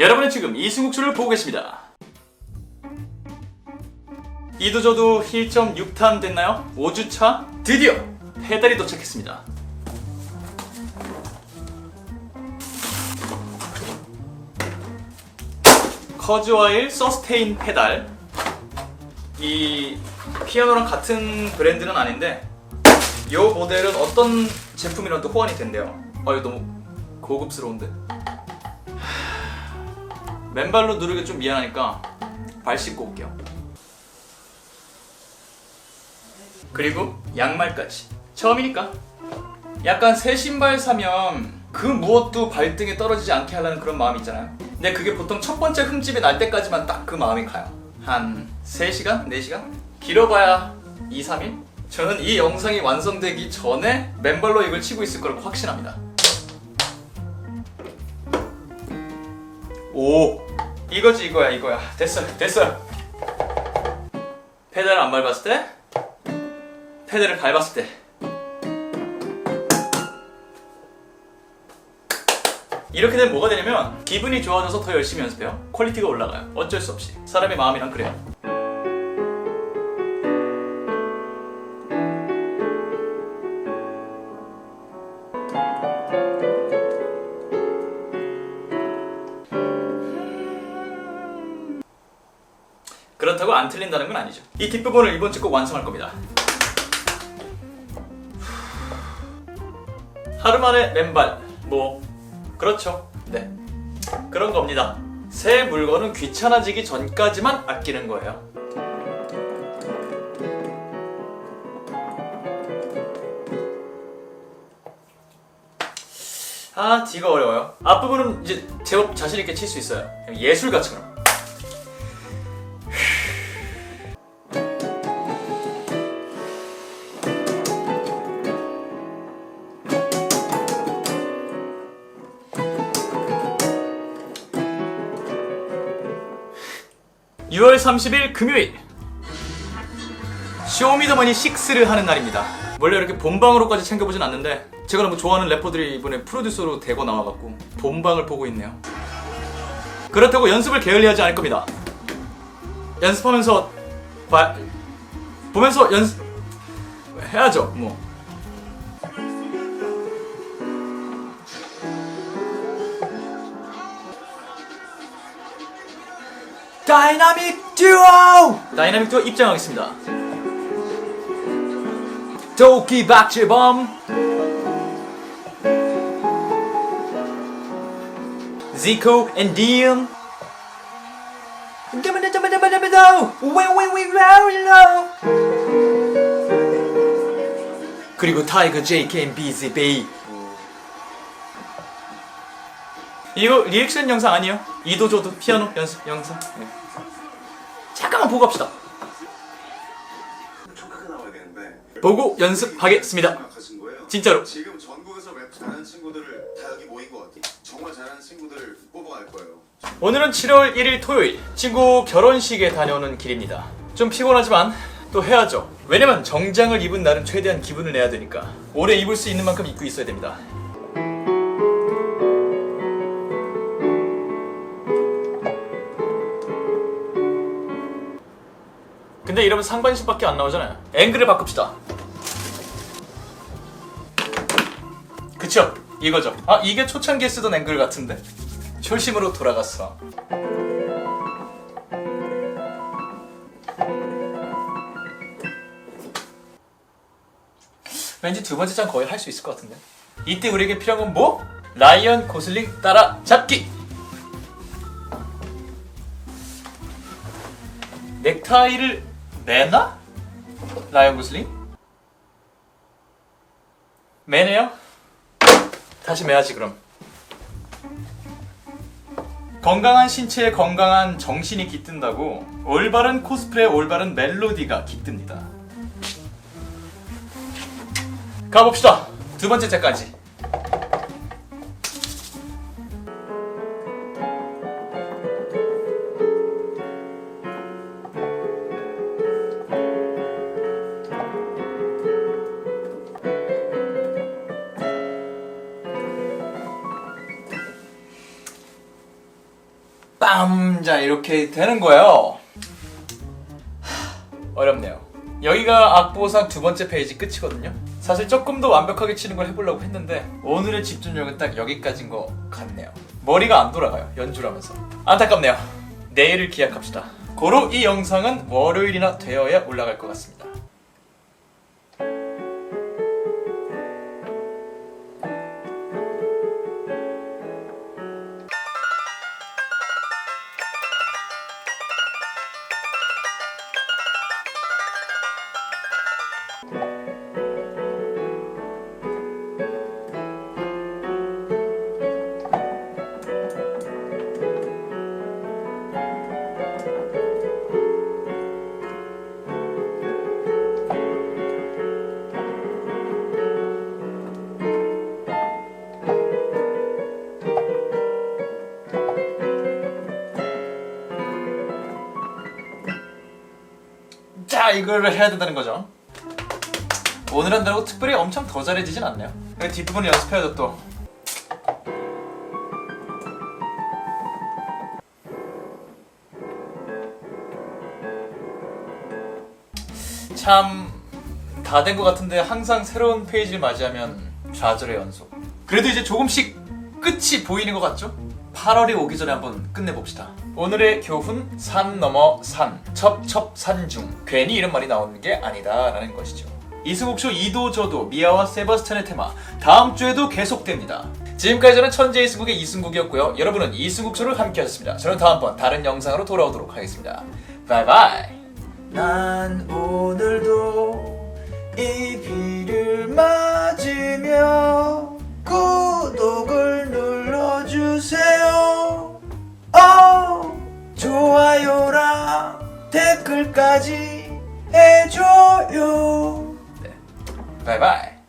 여러분은 지금 이승국수를 보고 계십니다. 이도 저도 1.6탄 됐나요? 5주차? 드디어 페달이 도착했습니다. 커즈와일 서스테인 페달 이 피아노랑 같은 브랜드는 아닌데 이 모델은 어떤 제품이랑 또 호환이 된대요 아 이거 너무 고급스러운데 하, 맨발로 누르기 좀 미안하니까 발 씻고 올게요 그리고 양말까지 처음이니까 약간 새 신발 사면 그 무엇도 발등에 떨어지지 않게 하려는 그런 마음이 있잖아요 근데 그게 보통 첫 번째 흠집이 날 때까지만 딱 그 마음이 가요 한 3시간? 4시간? 길어봐야 2, 3일? 저는 이 영상이 완성되기 전에 맨발로 이걸 치고 있을 거라고 확신합니다 오. 이거지 이거야 이거야. 됐어 됐어요 페달 안 밟았을 때? 페달을 밟았을 때. 이렇게 되면 뭐가 되냐면 기분이 좋아져서 더 열심히 연습해요. 퀄리티가 올라가요. 어쩔 수 없이. 사람의 마음이란 그래요 틀린다는 건 아니죠. 이 뒷부분을 이번 주 꼭 완성할 겁니다. 하루 만에 맨발. 뭐. 그렇죠. 네. 그런 겁니다. 새 물건은 귀찮아지기 전까지만 아끼는 거예요. 아 D가 어려워요. 앞부분은 이제 제법 자신있게 칠 수 있어요. 예술가처럼 (6월 30일) 금요일. 쇼미더머니 6를 하는 날입니다. 원래 이렇게 본방으로까지 챙겨보진 않는데 제가 너무 좋아하는 래퍼들이 이번에 프로듀서로 대거 나와갖고 본방을 보고 있네요. 그렇다고 연습을 게을리하지 않을 겁니다. 연습하면서 봐 보면서 연습 해야죠 뭐 다이나믹 듀오! 다이나믹 듀오 입장하겠습니다. 도끼 박재범 Zico and Dion 그리고 타이거 JK and BZB 이거 리액션 영상 아니에요? 이도저도 피아노 연습 영상 네. 잠깐만 보고 갑시다. 나와야 되는데 보고 연습하겠습니다. 거예요. 진짜로. 지금 전국에서 랩 잘하는 친구들을 다 여기 모인 것 같아. 정말 잘하는 친구들을 뽑아갈 거예요. 오늘은 7월 1일 토요일. 친구 결혼식에 다녀오는 길입니다. 좀 피곤하지만 또 해야죠. 왜냐면 정장을 입은 날은 최대한 기분을 내야 되니까. 오래 입을 수 있는 만큼 입고 있어야 됩니다 근데 이러면 상반신밖에 안 나오잖아요. 앵글을 바꿉시다. 그쵸? 이거죠. 아 이게 초창기에 쓰던 앵글 같은데. 초심으로 돌아갔어. 왠지 두 번째 장 거의 할 수 있을 것 같은데? 이때 우리에게 필요한 건 뭐? 라이언 고슬링 따라 잡기! 넥타이를 매나? 라이언 고슬링? 매네요? 다시 매야지 그럼 건강한 신체에 건강한 정신이 깃든다고 올바른 코스프레 올바른 멜로디가 깃듭니다 가봅시다 두 번째 자까지 빰! 자 이렇게 되는 거예요. 하, 어렵네요. 여기가 악보상 두 번째 페이지 끝이거든요. 사실 조금 더 완벽하게 치는 걸 해보려고 했는데 오늘의 집중력은 딱 여기까지인 것 같네요. 머리가 안 돌아가요 연주를 하면서. 안타깝네요. 내일을 기약합시다. 고로 이 영상은 월요일이나 되어야 올라갈 것 같습니다 자 이거를 해야 된다는 거죠. 오늘 한다고 특별히 엄청 더 잘해지진 않네요. 여기 뒷부분 연습해야죠 또. 참 다 된 것 같은데 항상 새로운 페이지를 맞이하면 좌절의 연속. 그래도 이제 조금씩 끝이 보이는 것 같죠? 8월이 오기 전에 한번 끝내봅시다. 오늘의 교훈 산 넘어 산 첩첩산중 괜히 이런 말이 나오는 게 아니다라는 것이죠. 이승욱쇼 이도 저도 미아와 세바스찬의 테마 다음 주에도 계속됩니다. 지금까지 저는 천재 이승국의 이승국이었고요. 여러분은 이승국 쇼를 함께하셨습니다. 저는 다음번 다른 영상으로 돌아오도록 하겠습니다. 바이바이. 난 오늘도 이 비를 맞으며 댓글까지